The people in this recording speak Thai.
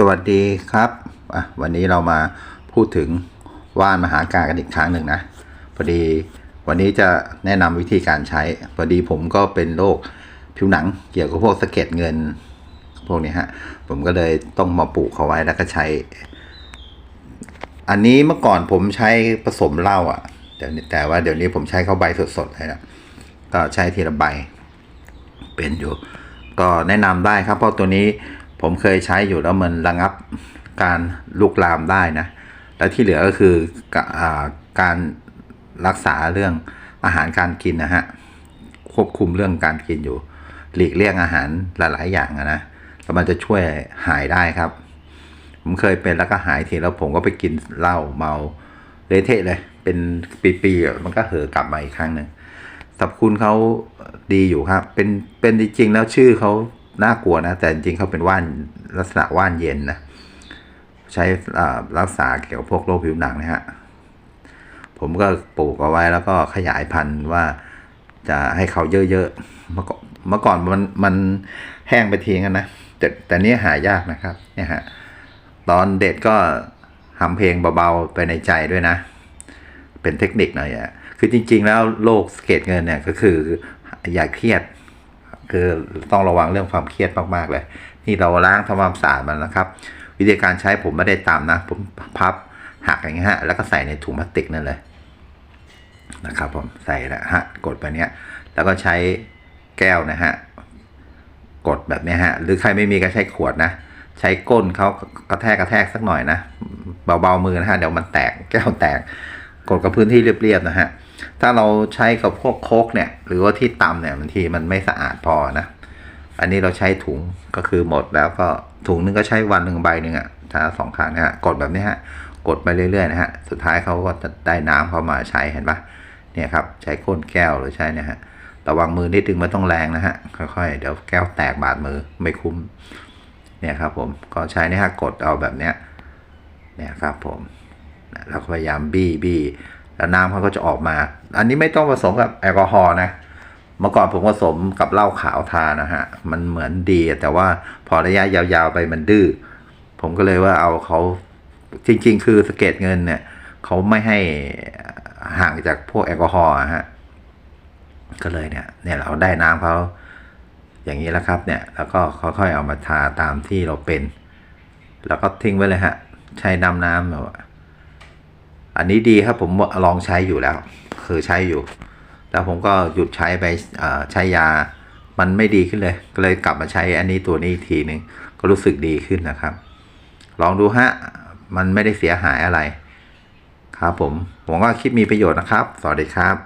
สวัสดีครับวันนี้เรามาพูดถึงว่านมหาการกันอีกครั้งหนึ่งนะพอดีวันนี้จะแนะนำวิธีการใช้พอดีผมก็เป็นโรคผิวหนังเกี่ยวกับพวกสะเก็ดเงิน พวกนี้ฮะผมก็เลยต้องมาปลูกเขาไว้แล้วก็ใช้ อันนี้เมื่อก่อนผมใช้ผสมเหล้าอะแต่แต่ว่าเดี๋ยวนี้ผมใช้เข้าใบสดๆเลยนะก็ใช้ทีละใบเป็นอยู่ ก็แนะนำได้ครับเพราะตัวนี้ ผมเคยใช้อยู่แล้วมันระงับการลุกลามได้นะ แล้วที่เหลือก็คือกะอ่าการรักษาเรื่องอาหารการกินนะฮะ ควบคุมเรื่องการกินอยู่ หลีกเลี่ยงอาหารหลาย ๆ อย่างนะแล้วมันจะช่วยหายได้ครับ ผมเคยเป็นแล้วก็หายทีแล้วผมก็ไปกินเหล้าเมาเละเทะเลย เป็นปีๆมันก็เหอกลับมาอีกครั้งหนึ่งสรรพคุณเขาดีอยู่ครับ เป็นเป็นจริงๆแล้วชื่อเขา น่ากลัวนะ แต่จริงๆเขาเป็นว่านลักษณะว่านเย็นนะ ใช้รักษาเกี่ยวกับพวกโรคผิวหนังนะฮะ ผมก็ปลูกเอาไว้แล้วก็ขยายพันธุ์ว่าจะให้เขาเยอะๆ เมื่อก่อนเมื่อก่อนมันมันแห้งไปทีกันนะ แต่แต่นี้หายากนะครับ เนี่ยฮะ ตอนเด็ดก็ทำเพลงเบาๆ ไปในใจด้วยนะ เป็นเทคนิคหน่อยอะคือจริงๆแล้วโรคสเก็ดเงินเนี่ยก็คืออย่าเครียด คือต้องระวังเรื่องความเครียดมากๆเลย นี่เราล้างทำความสะอาดมันนะครับ วิธีการใช้ผมไม่ได้ตามนะ ผมพับหักอย่างเงี้ยฮะแล้วก็ใส่ในถุงพลาสติกนั่นเลยนะครับผมใส่แล้วฮะกดไปเนี้ยแล้วก็ใช้แก้วนะฮะกดแบบเนี้ยฮะหรือใครไม่มีก็ใช้ขวดนะ ใช้ก้นเขากระแทกกระแทกสักหน่อยนะ เบาๆมือนะฮะเดี๋ยวมันแตกแก้วแตก กดกับพื้นที่เรียบๆนะฮะ ถ้าเราใช้กับพวกโคกเนี่ย หรือว่าที่ตำเนี่ยบางทีมันไม่สะอาดพอนะ อันนี้เราใช้ถุงก็คือหมดแล้วก็ถุงนึงก็ใช้วันหนึ่งใบหนึ่งอะ่ะถ้าสองครั้งนะฮะกดแบบนี้ฮะกดไปเรื่อยๆนะฮะสุดท้ายเขาก็จะได้น้ำเข้ามาใช้เห็นปะเนี่ยครับใช้ก้นแก้วหรือใช้เนี่ยฮะระวังมือนิดนึงไม่ต้องแรงนะฮะค่อยๆเดี๋ยวแก้วแตกบาดมือไม่คุ้มเนี่ยครับผมก็ใช้เนี่ยฮะกดเอาแบบเนี้ยเนี่ยครับผมแล้วก็พยายามบี้บี้ แล้วน้ำเขาก็จะออกมา อันนี้ไม่ต้องผสมกับแอลกอฮอล์นะเมื่อก่อนผมผสมกับเหล้าขาวทานนะฮะ มันเหมือนดี แต่ว่าพอระยะยาวๆไปมันดื้อ ผมก็เลยว่าเอาเขาจริง ๆ คือสเก็ดเงินเนี่ยเขาไม่ให้ห่างจากพวกแอลกอฮอล์ฮะ ก็เลยเนี่ย เนี่ยเราได้น้ำเขาอย่างนี้แล้วครับเนี่ย แล้วก็ค่อยๆเอามาทาตามที่เราเป็น แล้วก็ทิ้งไว้เลยฮะ ใช้น้ำน้ำแบบ อันนี้ดีครับผมลองใช้อยู่แล้ว คือใช้อยู่ แล้วผมก็หยุดใช้ไปใช้ยา มันไม่ดีขึ้นเลย ก็เลยกลับมาใช้อันนี้ตัวนี้อีกทีหนึ่งก็รู้สึกดีขึ้นนะครับ ลองดูฮะ มันไม่ได้เสียหายอะไร ครับผมผมว่าคลิปมีประโยชน์นะครับ สวัสดีครับ